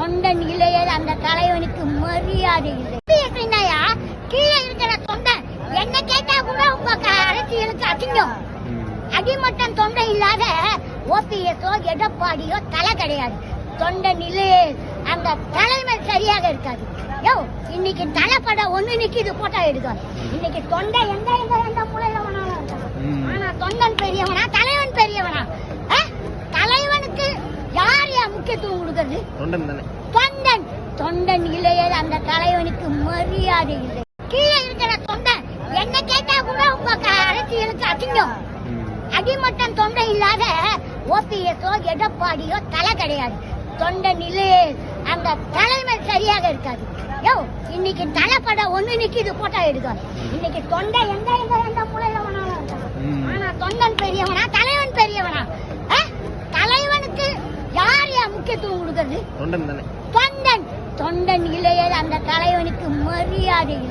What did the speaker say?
தொண்டன் இல்லையே அந்த தலைவனுக்கு மரியாதை இல்லை. எப்படின்னாயா கீழே இருக்கிற தொண்டன் என்ன கேட்டா கூட உங்க அரசியலுக்கு அசிங்கம். அடிமட்டம் தொண்டை இல்லாத ஓபிஎஸ்ஓ எடப்பாடியோ தலை கிடையாது. தொண்டை நிலை அந்த தலைமை சரியாக இருக்காது. யோ இன்னைக்கு தலைப்படம் ஒண்ணு நிக்குது போட்டோ எடுக்க. இன்னைக்கு தொண்டை எந்த எந்த எந்த மூலையில வேணாலும் இருக்கலாம். ம். ஆனா தொண்டன் பெரியவனா தலைவன் பெரியவனா ஆ? தலைவனுக்கு யார் யா முக்கியத்துவம் கொடுக்கறது? தொண்டன் தானே. தொண்டன். தொண்டன் இல்லையே அந்த தலைவனுக்கு மரியாதை இல்லை. கீழே இருக்கிற தொண்டன் என்ன கேட்டா கூட உங்க அரசியலுக்கு அசிங்கம். அடிமட்டம் தொண்டை இல்லாத ஓபிஎஸ்ஓ எடப்பாடியோ தலை கிடையாது. தொண்டை நிலை அந்த தலைமை சரியாக இருக்காது. யோ இன்னைக்கு தலைப்படம் ஒண்ணு நிக்குது போட்டோ எடுக்க இன்னைக்கு தொண்டை எந்த எந்த எந்த மூலையில வேணாலும் இருக்கலாம். ம். ஆனா தொண்டன் பெரியவனா தலைவன் பெரியவனா ஆ? தலைவனுக்கு யார் யா முக்கியத்துவம் கொடுக்கறது தொண்டன் தானே. தொண்டன். தொண்டன் இல்லையே அந்த தலைவனுக்கு மரியாதை இல்லை.